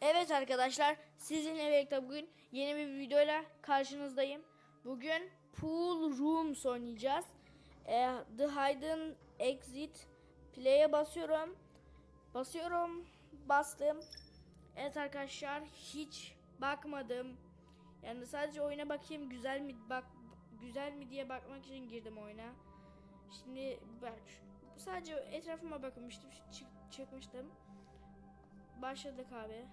Evet arkadaşlar sizinle birlikte bugün yeni bir videoyla karşınızdayım. Bugün Pool Rooms oynayacağız. Ee, The Hidden Exit Play'e basıyorum. Basıyorum. Bastım. Evet arkadaşlar hiç bakmadım. Yani sadece oyuna bakayım güzel mi bak güzel mi diye bakmak için girdim oyuna. Şimdi bak sadece etrafıma bakmıştım çık, çıkmıştım. Başladık abi.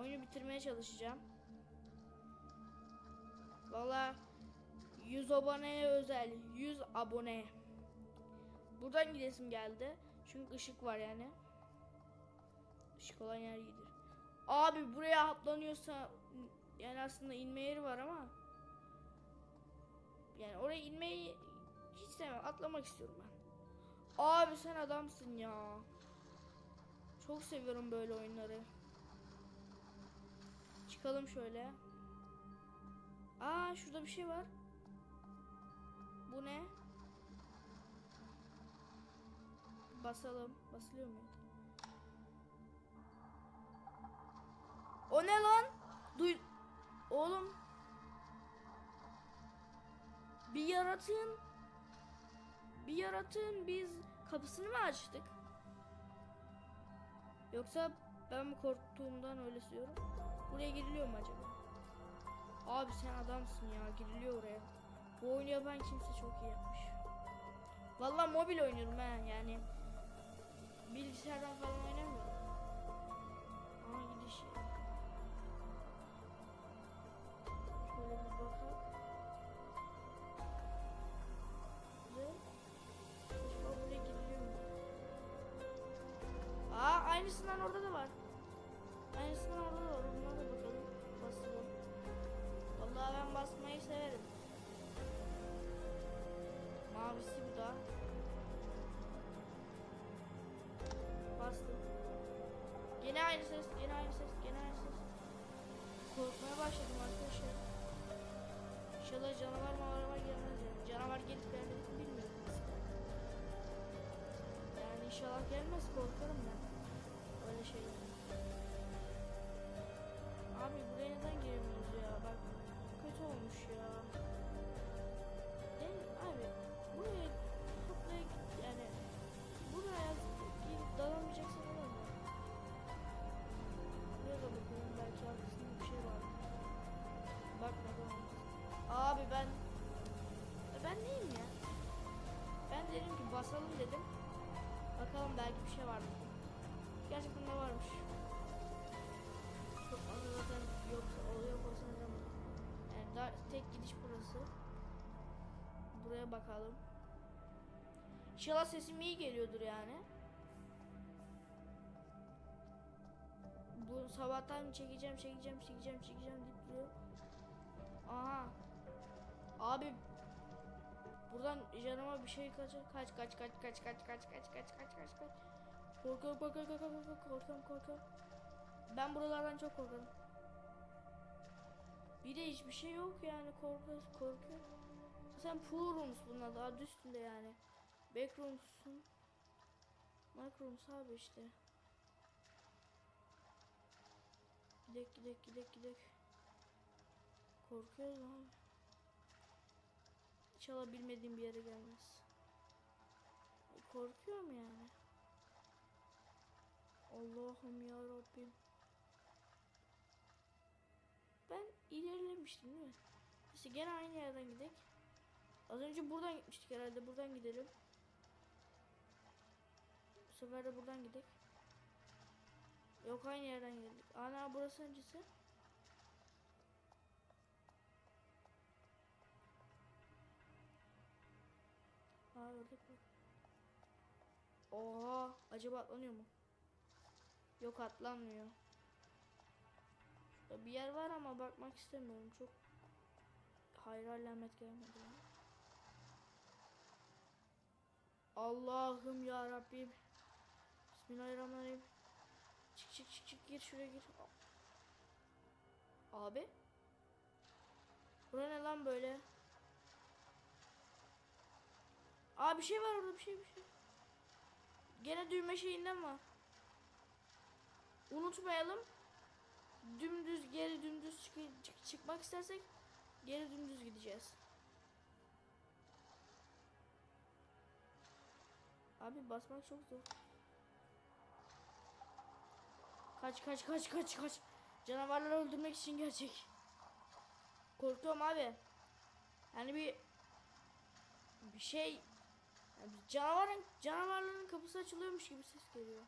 Oyunu bitirmeye çalışacağım. Valla 100 aboneye özel 100 abone. Buradan gidesim geldi. Çünkü ışık var yani. Işık olan yer iyidir. Abi buraya atlanıyorsa yani aslında inme yeri var ama yani oraya inmeyi hiç sevmem. Atlamak istiyorum ben. Abi sen adamsın ya. Çok seviyorum böyle oyunları. Çıkalım şöyle. Aa şurada bir şey var. Bu ne? Basalım. Basılıyor mu? O ne lan? Duy... Oğlum. Bir yaratığın bir yaratığın biz kapısını mı açtık? Yoksa ben mi korktuğumdan öyle söylüyorum? Buraya giriliyor mu acaba? Abi sen adamsın ya giriliyor oraya. Bu oyunu yapan kimse çok iyi yapmış. Vallahi mobil oynuyorum ha yani. Bilgisayardan falan oynamıyorum. Ama gidiş. Şöyle bir bakalım. Aa aynısından orada da orada da bakalım. Basalım. Vallahi ben basmayı severim. Mavisi bu da. Bastım. Gene aynı ses, gene aynı ses, gene aynı ses. Korkmaya başladım arkadaşlar. İnşallah canavar mağarama gelmez yani. Canavar gelip gelmedi mi bilmiyorum. Yani inşallah gelmez korkarım ben. Öyle şey. Abi buraya neden giremiyoruz ya? Bak kötü olmuş ya. Değil? Abi buraya buraya yani buraya girip dalamayacaksan olur mu? Buraya da bakalım belki arkasında bir şey var. Bakmadan olmaz. Abi ben ben neyim ya? Ben dedim ki basalım dedim. Bakalım belki bir şey var mı? Gerçekten de varmış. Zaten yoksa oluyor olsa ne zaman? Yani daha tek gidiş burası. Buraya bakalım. İnşallah sesim iyi geliyordur yani. Bu sabahtan çekeceğim, çekeceğim, çekeceğim, çekeceğim deyip duruyor. Aha. Abi Buradan canıma bir şey kaç kaç kaç kaç kaç kaç kaç kaç kaç kaç kaç kaç Korkuyorum korkuyorum korkuyorum korkuyorum korkuyorum Ben buralardan çok korkarım Bir de hiçbir şey yok yani korkuyoruz korkuyorum Sen pool rooms bunlar daha üstünde yani Backrooms'un Microoms abi işte Gidek gidek gidek gidek Korkuyoruz abi İnşallah bilmediğim bir yere gelmez. Korkuyorum yani. Allah'ım ya Rabbim. Ben ilerlemiştim değil mi? İşte gene aynı yerden gidelim. Az önce buradan gitmiştik herhalde. Buradan gidelim. Bu sefer de buradan gidelim. Yok aynı yerden geldik. Ana burası öncesi. Aa ördek var. Oha acaba atlanıyor mu? Yok atlanmıyor. Şurada bir yer var ama bakmak istemiyorum. Çok hayır alamet gelmedi. ya. Allah'ım ya Rabbim. Bismillahirrahmanirrahim. Çık çık çık çık gir şuraya gir. Abi. Bura ne lan böyle? Aa bir şey var orada bir şey bir şey. Gene düğme şeyinden var. Unutmayalım. Dümdüz geri dümdüz çık- çık- çıkmak istersek geri dümdüz gideceğiz. Abi basmak çok zor. Kaç kaç kaç kaç kaç. Canavarları öldürmek için gerçek. Korkuyorum abi. Yani bir bir şey yani bir canavarın canavarların kapısı açılıyormuş gibi ses geliyor.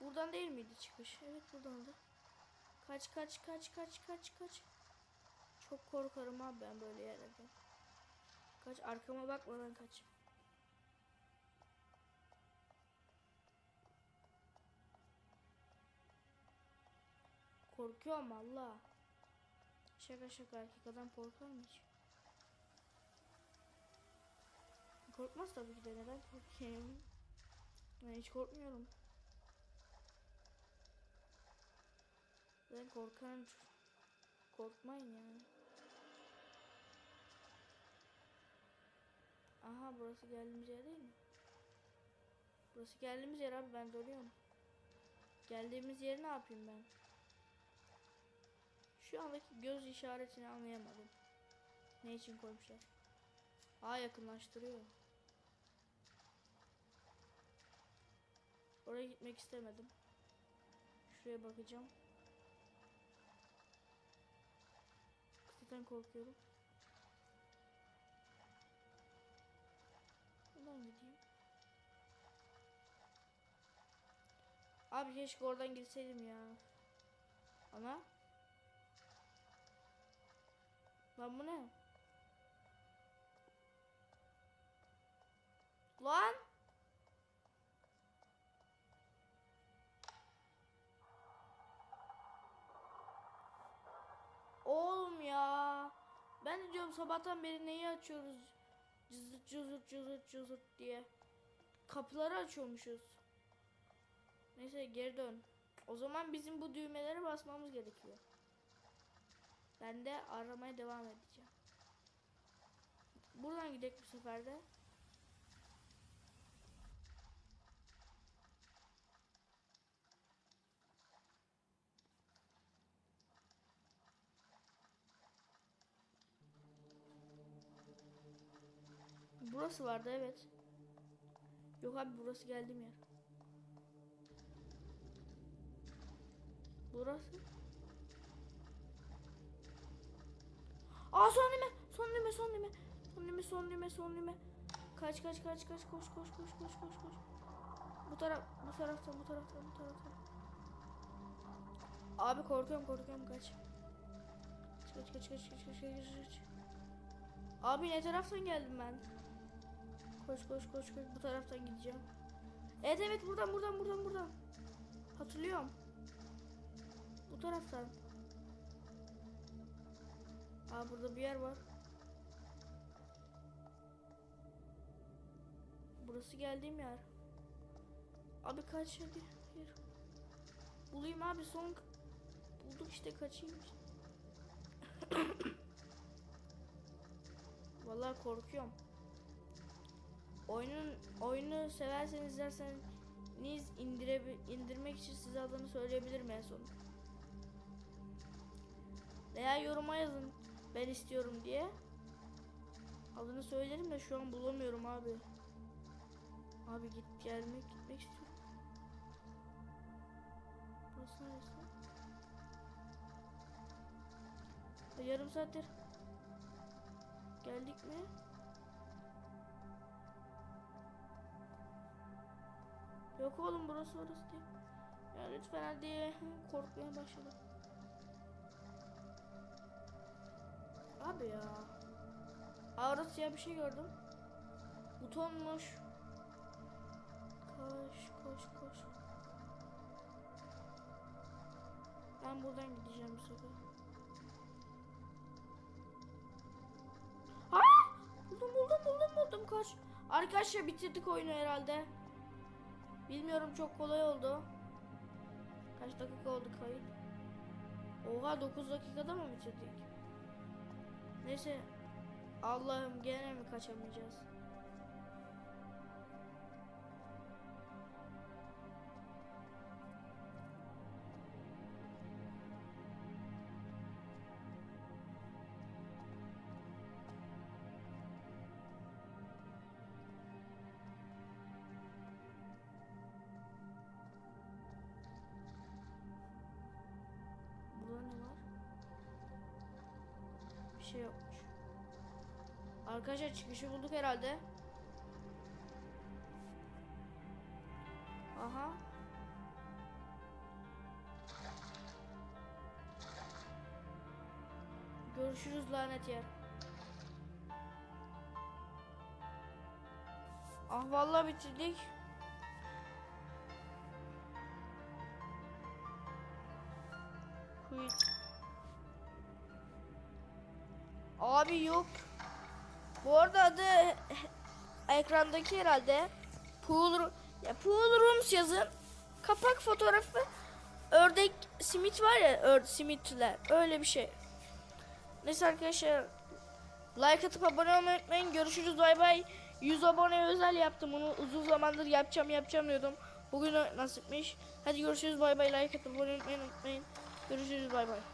Buradan değil miydi çıkış? Evet buradan da. Kaç kaç kaç kaç kaç kaç. Çok korkarım abi ben böyle yerlerden. Kaç arkama bakmadan kaç. Korkuyorum valla. Şaka şaka erkek adam korkar mı hiç? Korkmaz tabii ki de neden korkayım? Ben hiç korkmuyorum. Ben korkan korkmayın yani. Aha burası geldiğimiz yer değil mi? Burası geldiğimiz yer abi ben doluyorum. Geldiğimiz yeri ne yapayım ben? Şu andaki göz işaretini anlayamadım. Ne için koymuşlar? Aa yakınlaştırıyor. Oraya gitmek istemedim. Şuraya bakacağım. Zaten korkuyorum. Buradan gideyim. Abi keşke oradan gitseydim ya. Ana. Lan bu ne? Lan! Ben de diyorum sabahtan beri neyi açıyoruz? Cızırt cızırt cızırt cızırt diye. Kapıları açıyormuşuz. Neyse geri dön. O zaman bizim bu düğmelere basmamız gerekiyor. Ben de aramaya devam edeceğim. Buradan gidelim bu sefer de. Burası vardı evet. Yok abi burası geldiğim yer. Burası. Aa son düğme, son düğme, son düğme. Son düğme, son düğme, son düğme. Kaç kaç kaç kaç koş koş koş koş koş koş. Bu taraf bu taraftan bu taraftan bu taraftan. Abi korkuyorum korkuyorum. Kaç kaç kaç kaç kaç kaç kaç kaç. Abi ne taraftan geldim ben? Koş koş koş koş bu taraftan gideceğim. Evet evet buradan buradan buradan buradan. Hatırlıyorum. Bu taraftan. Aa burada bir yer var. Burası geldiğim yer. Abi kaç hadi. Hayır. Bulayım abi son. Bulduk işte kaçayım. Vallahi korkuyorum. Oyunun oyunu severseniz izlerseniz indire, indirmek için size adını söyleyebilirim en son. Veya yoruma yazın ben istiyorum diye. Adını söylerim de şu an bulamıyorum abi. Abi git gelmek gitmek istiyorum. Burası neresi? Yarım saattir geldik mi? Yok oğlum burası orası değil. Ya lütfen hadi korkmaya başladım. Abi ya. Aa, orada siyah bir şey gördüm. Butonmuş. Koş koş koş. Ben buradan gideceğim bu sefer. Ha! Buldum buldum buldum buldum koş. Arkadaşlar bitirdik oyunu herhalde. Bilmiyorum çok kolay oldu. Kaç dakika oldu kayıt? Oha 9 dakikada mı bitirdik? Neyse. Allah'ım gene mi kaçamayacağız? Şey yokmuş. Arkadaşlar çıkışı bulduk herhalde. Aha. Görüşürüz lanet yer. Ah vallahi bitirdik. Abi yok. Bu arada adı ekrandaki herhalde Pool, ya Pool Rooms yazın. Kapak fotoğrafı ördek simit var ya ör, simitler öyle bir şey. Neyse arkadaşlar like atıp abone olmayı unutmayın. Görüşürüz bay bay. 100 abone özel yaptım bunu uzun zamandır yapacağım yapacağım diyordum. Bugün nasipmiş. Hadi görüşürüz bay bay like atıp abone olmayı unutmayın. Görüşürüz bay bay.